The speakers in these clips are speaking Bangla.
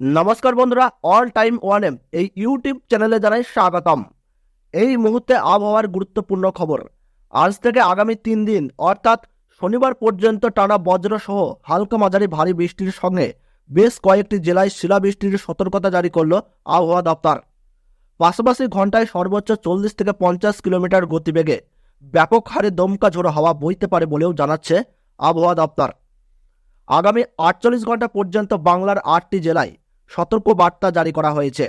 নমস্কার বন্ধুরা অল টাইম ওয়ান এম এই ইউটিউব চ্যানেলে জানাই স্বাগতম। এই মুহূর্তে আবহাওয়ার গুরুত্বপূর্ণ খবর। আজ থেকে আগামী তিন দিন, অর্থাৎ শনিবার পর্যন্ত টানা বজ্র সহ হালকা মাঝারি ভারী বৃষ্টির সঙ্গে বেশ কয়েকটি জেলায় শিলাবৃষ্টির সতর্কতা জারি করল আবহাওয়া দপ্তর। পাশাপাশি ঘন্টায় সর্বোচ্চ চল্লিশ থেকে পঞ্চাশ কিলোমিটার গতিবেগে ব্যাপক হারে দমকা ঝোড়ো হাওয়া বইতে পারে বলেও জানাচ্ছে আবহাওয়া দপ্তর। আগামী আটচল্লিশ ঘণ্টা পর্যন্ত বাংলার আটটি জেলায় সতর্ক বার্তা জারি করা হয়েছে।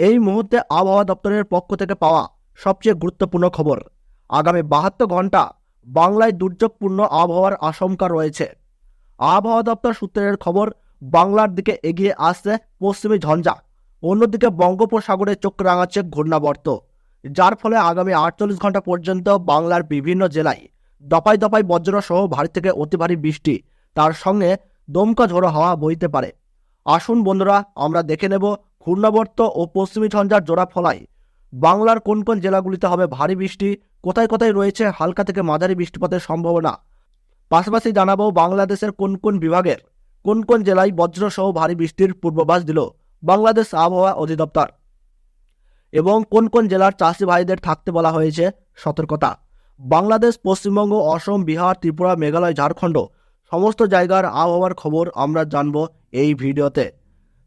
এই মুহূর্তে আবহাওয়া দপ্তরের পক্ষ থেকে পাওয়া সবচেয়ে গুরুত্বপূর্ণ খবর, আগামী বাহাত্তর ঘণ্টা বাংলায় দুর্যোগপূর্ণ আবহাওয়ার আশঙ্কা রয়েছে। আবহাওয়া দপ্তর সূত্রের খবর, বাংলার দিকে এগিয়ে আসছে পশ্চিমী ঝঞ্ঝা, অন্যদিকে বঙ্গোপসাগরে চোখ রাঙাচ্ছে ঘূর্ণাবর্ত, যার ফলে আগামী আটচল্লিশ ঘণ্টা পর্যন্ত বাংলার বিভিন্ন জেলায় দপায় দপায় বজ্র সহ ভারী থেকে অতি ভারী বৃষ্টি, তার সঙ্গে দমকা ঝোড়ো হাওয়া বইতে পারে। আসুন বন্ধুরা, আমরা দেখে নেব ঘূর্ণাবর্ত ও পশ্চিমী ঝঞ্ঝার জোড়া ফলায়। বাংলার কোন কোন জেলাগুলিতে হবে ভারী বৃষ্টি? কোথায় কোথায় রয়েছে হালকা থেকে মাঝারি বৃষ্টিপাতের সম্ভাবনা? পাশাপাশি জানাব বাংলাদেশের কোন কোন বিভাগের কোন কোন জেলায় বজ্রসহ ভারী বৃষ্টির পূর্বাভাস দিল বাংলাদেশ আবহাওয়া অধিদপ্তর। এবং কোন কোন জেলার চাষি ভাইদের থাকতে বলা হয়েছে সতর্কতা। বাংলাদেশ, পশ্চিমবঙ্গ, অসম, বিহার, ত্রিপুরা, মেঘালয়, ঝাড়খণ্ড সমস্ত জায়গার আবহাওয়ার খবর আমরা জানব এই ভিডিওতে।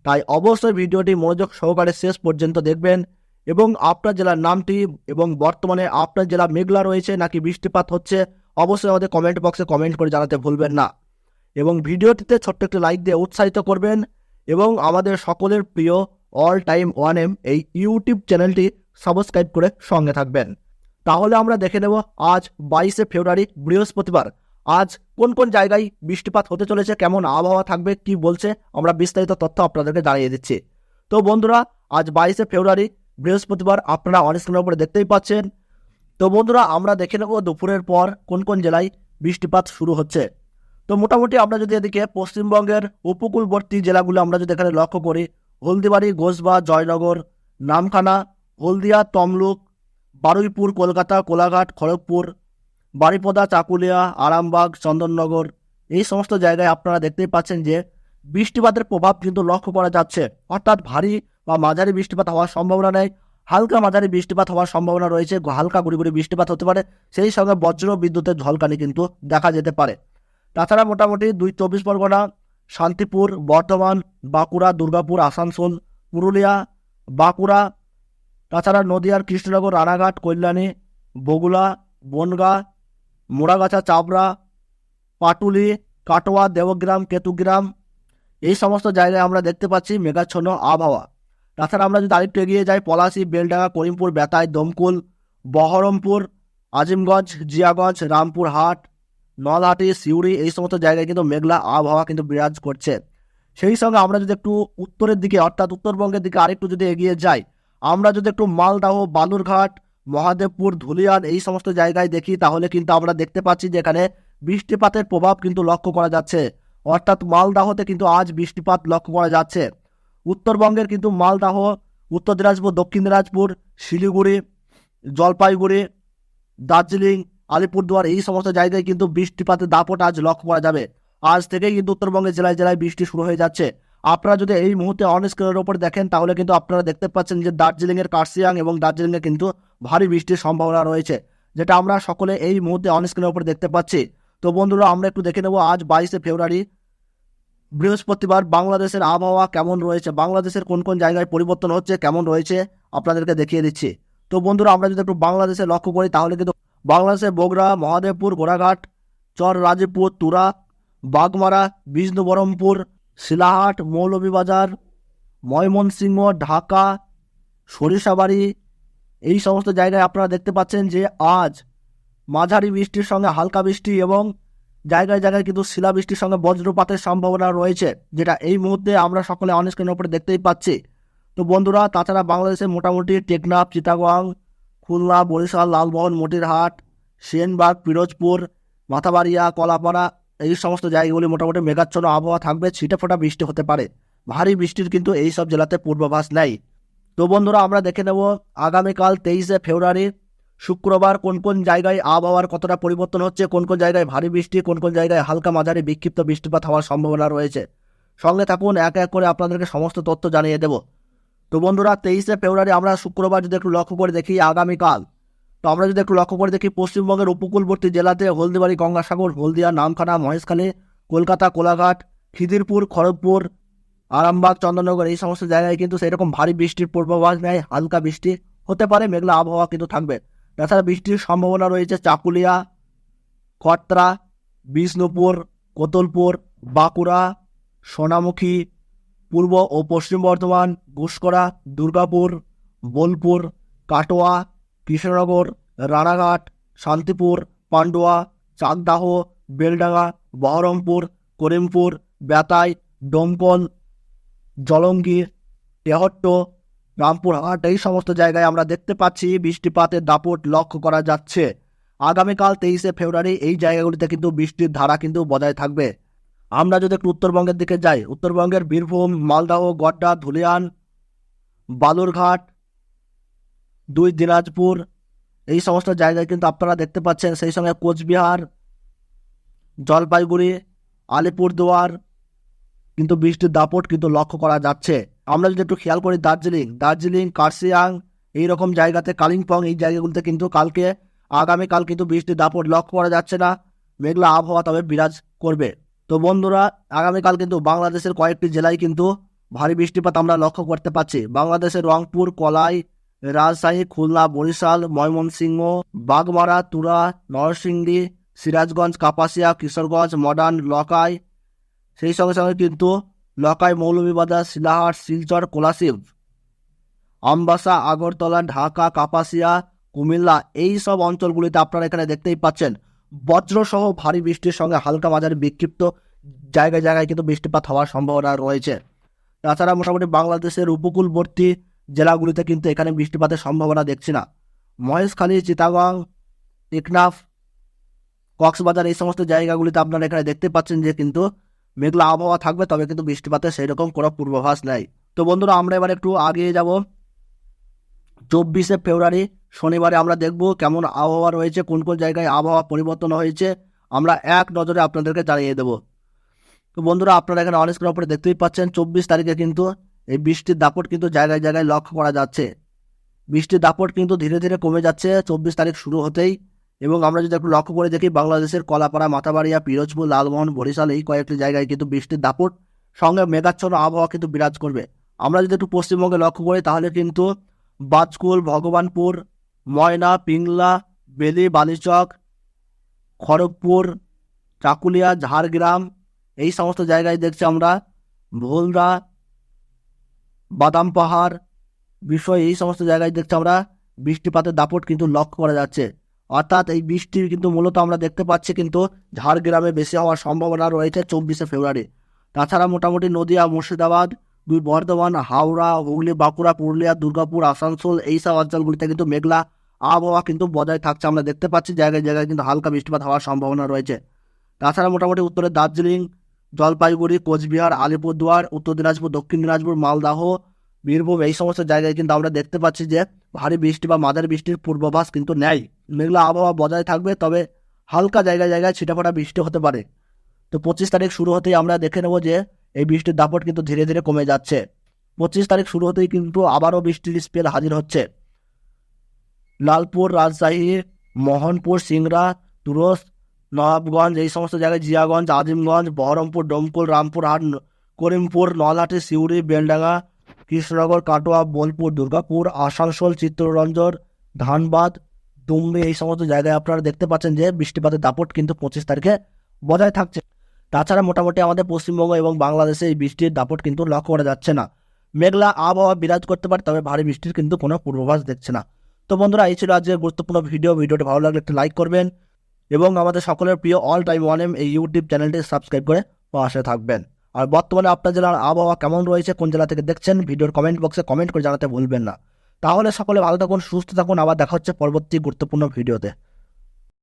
তাই অবশ্যই ভিডিওটি মনোযোগ সহকারে শেষ পর্যন্ত দেখবেন এবং আপনার জেলার নামটি এবং বর্তমানে আপনার জেলা মেঘলা রয়েছে নাকি বৃষ্টিপাত হচ্ছে, অবশ্যই আমাদের কমেন্ট বক্সে কমেন্ট করে জানাতে ভুলবেন না। এবং ভিডিওটিতে ছোট্ট একটি লাইক দিয়ে উৎসাহিত করবেন এবং আমাদের সকলের প্রিয় অল টাইম ওয়ান এম এই ইউটিউব চ্যানেলটি সাবস্ক্রাইব করে সঙ্গে থাকবেন। তাহলে আমরা দেখে নেব, আজ বাইশে ফেব্রুয়ারি বৃহস্পতিবার আজ কোন কোন জায়গায় বৃষ্টিপাত হতে চলেছে, কেমন আবহাওয়া থাকবে, কি বলছে, আমরা বিস্তারিত তথ্য আপনাদেরকে জানিয়ে দিচ্ছি। তো বন্ধুরা, আজ বাইশে ফেব্রুয়ারি, বৃহস্পতিবার আপনারা অনস্ক্রিনের উপরে দেখতেই পাচ্ছেন। তো বন্ধুরা, আমরা দেখে নেব দুপুরের পর কোন কোন জেলায় বৃষ্টিপাত শুরু হচ্ছে। তো মোটামুটি আমরা যদি এদিকে পশ্চিমবঙ্গের উপকূলবর্তী জেলাগুলো আমরা যদি এখানে লক্ষ্য করি, হলদিবাড়ি, গোসবা, জয়নগর, নামখানা, হলদিয়া, তমলুক, বারুইপুর, কলকাতা, কোলাঘাট, খড়গপুর বারিপদা, চাকুলিয়া, আরামবাগ, চন্দননগর, এই সমস্ত জায়গায় আপনারা দেখতেই পাচ্ছেন যে বৃষ্টিপাতের প্রভাব কিন্তু লক্ষ্য করা যাচ্ছে। অর্থাৎ ভারী বা মাঝারি বৃষ্টিপাত হওয়ার সম্ভাবনা নেই। হালকা মাঝারি বৃষ্টিপাত হওয়ার সম্ভাবনা রয়েছে। হালকা গুড়ি বৃষ্টিপাত হতে পারে। সেই সঙ্গে বজ্র বিদ্যুতের ঝলকানি কিন্তু দেখা যেতে পারে। তাছাড়া মোটামুটি দুই চব্বিশ পরগনা, শান্তিপুর, বর্ধমান, বাঁকুড়া, দুর্গাপুর, আসানসোল, পুরুলিয়া, বাঁকুড়া, তাছাড়া নদিয়ার কৃষ্ণনগর, রানাঘাট, কল্যাণী বগুলা বনগা মোড়াগাছা, চাবড়া, পাটুলি, কাটোয়া দেবগ্রাম কেতুগ্রাম, এই সমস্ত জায়গায় আমরা দেখতে পাচ্ছি মেঘাচ্ছন্ন আবহাওয়া। তাছাড়া আমরা যদি আরেকটু এগিয়ে যাই, পলাশি, বেলডাঙ্গা, করিমপুর, বেতাই, দমকুল, বহরমপুর, আজিমগঞ্জ, জিয়াগঞ্জ রামপুরহাট নলহাটি, সিউড়ি, এই সমস্ত জায়গায় কিন্তু মেঘলা আবহাওয়া কিন্তু বিরাজ করছে। সেই সঙ্গে আমরা যদি একটু উত্তরের দিকে, অর্থাৎ উত্তরবঙ্গের দিকে আরেকটু যদি এগিয়ে যাই, আমরা যদি একটু মালদাহ, বালুরঘাট মহাদেবপুর ধুলিয়ান এই সমস্ত জায়গায় দেখি, তাহলে কিন্তু আমরা দেখতে পাচ্ছি যে এখানে বৃষ্টিপাতের প্রভাব কিন্তু লক্ষ্য করা যাচ্ছে। অর্থাৎ মালদাহতে কিন্তু আজ বৃষ্টিপাত লক্ষ্য করা যাচ্ছে। উত্তরবঙ্গের কিন্তু মালদাহ, উত্তর দিনাজপুর, দক্ষিণ দিনাজপুর, শিলিগুড়ি, জলপাইগুড়ি, দার্জিলিং, আলিপুরদুয়ার এই সমস্ত জায়গায় কিন্তু বৃষ্টিপাতের দাপট আজ লক্ষ্য করা যাবে। আজ থেকেই কিন্তু উত্তরবঙ্গের জেলায় জেলায় বৃষ্টি শুরু হয়ে যাচ্ছে। আপনারা যদি এই মুহূর্তে অন স্ক্রিনের ওপর দেখেন, তাহলে কিন্তু আপনারা দেখতে পাচ্ছেন যে দার্জিলিংয়ের কার্সিয়াং এবং দার্জিলিংয়ে কিন্তু ভারী বৃষ্টির সম্ভাবনা রয়েছে, যেটা আমরা সকলে এই মুহূর্তে অন স্ক্রিনের ওপর দেখতে পাচ্ছি। তো বন্ধুরা, আমরা একটু দেখে নেব, আজ বাইশে ফেব্রুয়ারি, বৃহস্পতিবার, বাংলাদেশের আবহাওয়া কেমন রয়েছে, বাংলাদেশের কোন কোন জায়গায় পরিবর্তন হচ্ছে, কেমন রয়েছে, আপনাদেরকে দেখিয়ে দিচ্ছি। তো বন্ধুরা, আমরা যদি একটু বাংলাদেশে লক্ষ্য করি, তাহলে কিন্তু বাংলাদেশের বগরা মহাদেবপুর গোড়াঘাট চর রাজীবপুর তুরা, বাগমারা, বিষ্ণুবরমপুর শিলাহাট মৌলভীবাজার ময়মনসিংহ, ঢাকা, সরিষাবাড়ি, এই সমস্ত জায়গায় আপনারা দেখতে পাচ্ছেন যে আজ মাঝারি বৃষ্টির সঙ্গে হালকা বৃষ্টি এবং জায়গায় জায়গায় কিন্তু শিলাবৃষ্টির সঙ্গে বজ্রপাতের সম্ভাবনা রয়েছে, যেটা এই মুহূর্তে আমরা সকলে অনস্ক্রিনের উপরে দেখতেই পাচ্ছি। তো বন্ধুরা, তাছাড়া বাংলাদেশে মোটামুটি টেকনাফ, চিটাগং, খুলনা, বরিশাল, লালমোহন, মতিরহাট, সেনবাগ, পিরোজপুর, মাথাবাড়িয়া, কলাপাড়া এই সমস্ত জায়গাগুলি মোটামুটি মেঘাচ্ছন্ন আবহাওয়া থাকবে, ছিটে ফোটা বৃষ্টি হতে পারে। ভারী বৃষ্টির কিন্তু এই সব জেলাতে পূর্বাভাস নেই। তো বন্ধুরা, আমরা দেখে নেব আগামীকাল তেইশে ফেব্রুয়ারি, শুক্রবার কোন কোন জায়গায় আবহাওয়ার কতটা পরিবর্তন হচ্ছে, কোন কোন জায়গায় ভারী বৃষ্টি, কোন কোন জায়গায় হালকা মাঝারি বিক্ষিপ্ত বৃষ্টিপাত হওয়ার সম্ভাবনা রয়েছে। সঙ্গে থাকুন, এক এক করে আপনাদেরকে সমস্ত তথ্য জানিয়ে দেব। তো বন্ধুরা, তেইশে ফেব্রুয়ারি আমরা শুক্রবার যদি একটু লক্ষ্য করে দেখি আগামীকাল তো আমরা যদি একটু লক্ষ্য করে দেখি, পশ্চিমবঙ্গের উপকূলবর্তী জেলাতে হলদিবাড়ি, গঙ্গাসাগর, হলদিয়া, নামখানা, মহেশখালী, কলকাতা, কোলাঘাট, খিদিরপুর, খড়গপুর, আরামবাগ চন্দননগর এই সমস্ত জায়গায় কিন্তু সেরকম ভারী বৃষ্টির পূর্বাভাস নেয় হালকা বৃষ্টি হতে পারে, মেঘলা আবহাওয়া কিন্তু থাকবে। তাছাড়া বৃষ্টির সম্ভাবনা রয়েছে চাকুলিয়া, খট্রা, বিষ্ণুপুর, কোতলপুর, বাঁকুড়া, সোনামুখী, পূর্ব ও পশ্চিম বর্ধমান ঘুষকরা দুর্গাপুর, বোলপুর, কাটোয়া কৃষ্ণনগর রানাঘাট, শান্তিপুর, পান্ডুয়া, চাকদাহ, বেলডাঙ্গা, বহরমপুর, করিমপুর, বেতাই, ডোমকল জলঙ্গি তেহট্ট, রামপুরহাট এই সমস্ত জায়গায় আমরা দেখতে পাচ্ছি বৃষ্টিপাতের দাপট লক্ষ্য করা যাচ্ছে। আগামীকাল তেইশে ফেব্রুয়ারি এই জায়গাগুলিতে কিন্তু বৃষ্টির ধারা কিন্তু বজায় থাকবে। আমরা যদি একটু উত্তরবঙ্গের দিকে যাই, উত্তরবঙ্গের বীরভূম, মালদাহ, গড্ডা, ধুলিয়ান, বালুরঘাট দুই দিনাজপুর, এই সমস্ত জায়গায় কিন্তু আপনারা দেখতে পাচ্ছেন সেই সঙ্গে কোচবিহার, জলপাইগুড়ি, আলিপুরদুয়ার, কিন্তু বৃষ্টির দাপট কিন্তু লক্ষ্য করা যাচ্ছে। আমরা যদি একটু খেয়াল করি দার্জিলিং দার্জিলিং কার্সিয়াং এই রকম জায়গাতে কালিম্পং, এই জায়গাগুলোতে কিন্তু কালকে, আগামীকাল কিন্তু বৃষ্টির দাপট লক্ষ্য করা যাচ্ছে না। মেঘলা আবহাওয়া তবে বিরাজ করবে। তো বন্ধুরা, আগামীকাল কিন্তু বাংলাদেশের কয়েকটি জেলায় কিন্তু ভারী বৃষ্টিপাত আমরা লক্ষ্য করতে পারছি বাংলাদেশের রংপুর, কলাই রাজশাহী, খুলনা, বরিশাল, ময়মনসিংহ, বাগমারা, তুরা, নরসিংদী, সিরাজগঞ্জ, কাপাসিয়া, কিশোরগঞ্জ, মডার্ন, লকাই। সেই সঙ্গে সঙ্গে কিন্তু লকাই মৌলভীবাজার, শিলাহাট, শিলচর, কোলাশিব, আমবাসা, আগরতলা, ঢাকা, কাপাসিয়া, কুমিল্লা, এই সব অঞ্চলগুলিতে আপনারা এখানে দেখতেই পাচ্ছেন। বজ্রসহ ভারী বৃষ্টির সঙ্গে হালকা মাঝারি বিক্ষিপ্ত জায়গায় জায়গায় কিন্তু বৃষ্টিপাত হওয়ার সম্ভাবনা রয়েছে। তাছাড়া মোটামুটি বাংলাদেশের উপকূলবর্তী জেলাগুলিতে কিন্তু এখানে বৃষ্টিপাতের সম্ভাবনা দেখছি না। মহেশখালী চিতাগং টেকনাফ, কক্সবাজার এই সমস্ত জায়গাগুলিতে আপনারা এখানে দেখতে পাচ্ছেন যে কিন্তু মেঘলা আবহাওয়া থাকবে, তবে কিন্তু বৃষ্টিপাতের সেই রকম কোনো পূর্বাভাস নেই। তো বন্ধুরা, আমরা এবার একটু আগিয়ে যাব। চব্বিশে ফেব্রুয়ারি শনিবারে আমরা দেখব কেমন আবহাওয়া রয়েছে, কোন কোন জায়গায় আবহাওয়া পরিবর্তন হয়েছে। আমরা এক নজরে আপনাদেরকে জানিয়ে দেব। তো বন্ধুরা, আপনারা এখানে অনেক উপরে দেখতেই পাচ্ছেন, চব্বিশ তারিখে কিন্তু এই বৃষ্টির দাপট কিন্তু জায়গায় জায়গায় লক্ষ্য করা যাচ্ছে। বৃষ্টির দাপট কিন্তু ধীরে ধীরে কমে যাচ্ছে, চব্বিশ তারিখ শুরু হতেই। এবং আমরা যদি একটু লক্ষ্য করে দেখি, বাংলাদেশের কলাপাড়া, মাথাবাড়িয়া, পিরোজপুর, লালমোহন, বরিশাল এই কয়েকটি জায়গায় কিন্তু বৃষ্টির দাপট সঙ্গে মেঘাচ্ছন্ন আবহাওয়া কিন্তু বিরাজ করবে। আমরা যদি একটু পশ্চিমবঙ্গে লক্ষ্য করি, তাহলে কিন্তু বাজকুল, ভগবানপুর, ময়না, পিংলা, বেলি, বালিচক, খড়গপুর, চাকুলিয়া, ঝাড়গ্রাম এই সমস্ত জায়গায় দেখছি আমরা ভোলদা বাদাম পাহাড় বিষয় এই সমস্ত জায়গায় দেখছি আমরা, বৃষ্টিপাতের দাপট কিন্তু লক্ষ্য করা যাচ্ছে। অর্থাৎ এই বৃষ্টি কিন্তু মূলত আমরা দেখতে পাচ্ছি কিন্তু ঝাড়গ্রামে বেশি হওয়ার সম্ভাবনা রয়েছে চব্বিশে ফেব্রুয়ারি। তাছাড়া মোটামুটি নদিয়া, মুর্শিদাবাদ, দুই বর্ধমান, হাওড়া, হুগলি, বাঁকুড়া, পুরুলিয়া, দুর্গাপুর, আসানসোল এই সব অঞ্চলগুলিতে কিন্তু মেঘলা আবহাওয়া কিন্তু বজায় থাকছে। আমরা দেখতে পাচ্ছি জায়গায় জায়গায় কিন্তু হালকা বৃষ্টিপাত হওয়ার সম্ভাবনা রয়েছে। তাছাড়া মোটামুটি উত্তরে দার্জিলিং জলপাইগুড়ি, কোচবিহার, আলিপুরদুয়ার, উত্তর দিনাজপুর, দক্ষিণ দিনাজপুর, মালদাহ, বীরভূম এই সমস্ত জায়গায় কিন্তু আমরা দেখতে পাচ্ছি যে ভারী বৃষ্টি বা মাঝারি বৃষ্টির পূর্বাভাস কিন্তু নেয় মেঘলা আবহাওয়া বজায় থাকবে, তবে হালকা জায়গায় জায়গায় ছিটাফাটা বৃষ্টি হতে পারে। তো পঁচিশ তারিখ শুরু হতেই আমরা দেখে নেব যে এই বৃষ্টির দাপট কিন্তু ধীরে ধীরে কমে যাচ্ছে। পঁচিশ তারিখ শুরু হতেই কিন্তু আবারও বৃষ্টির স্পেল হাজির হচ্ছে। লালপুর, রাজশাহী, মোহনপুর, সিংড়া তুরস নবাবগঞ্জ, এই সমস্ত জায়গায় জিয়াগঞ্জ, আজিমগঞ্জ, বহরমপুর, ডোমকুল রামপুরহাট করিমপুর, নলহাটি, সিউড়ি, বেলডাঙ্গা, কৃষ্ণনগর, কাটোয়া, বোলপুর, দুর্গাপুর, আসানসোল, চিত্তরঞ্জন, ধানবাদ দুমড়ি এই সমস্ত জায়গায় আপনারা দেখতে পাচ্ছেন যে বৃষ্টিপাতের দাপট কিন্তু পঁচিশ তারিখে বজায় থাকছে। তাছাড়া মোটামুটি আমাদের পশ্চিমবঙ্গ এবং বাংলাদেশে এই বৃষ্টির দাপট কিন্তু লক্ষ্য করা যাচ্ছে না। মেঘলা আবহাওয়া বিরাজ করতে পারে, তবে ভারী বৃষ্টির কিন্তু কোনো পূর্বাভাস দেখছে না। তো বন্ধুরা, এই ছিল আজকের গুরুত্বপূর্ণ ভিডিও। ভিডিওটি ভালো লাগলে একটু লাইক করবেন। এবং আমাদের সকলের প্রিয় অল টাইম ওয়ান এম এই ইউটিউব চ্যানেলটি সাবস্ক্রাইব করে পাশে থাকবেন। আর বর্তমানে আপনার জেলার আবহাওয়া কেমন রয়েছে, কোন জেলা থেকে দেখছেন, ভিডিওর কমেন্ট বক্সে কমেন্ট করে জানাতে ভুলবেন না। তাহলে সকলে ভালো থাকুন, সুস্থ থাকুন, আবার দেখা হচ্ছে পরবর্তী গুরুত্বপূর্ণ ভিডিওতে।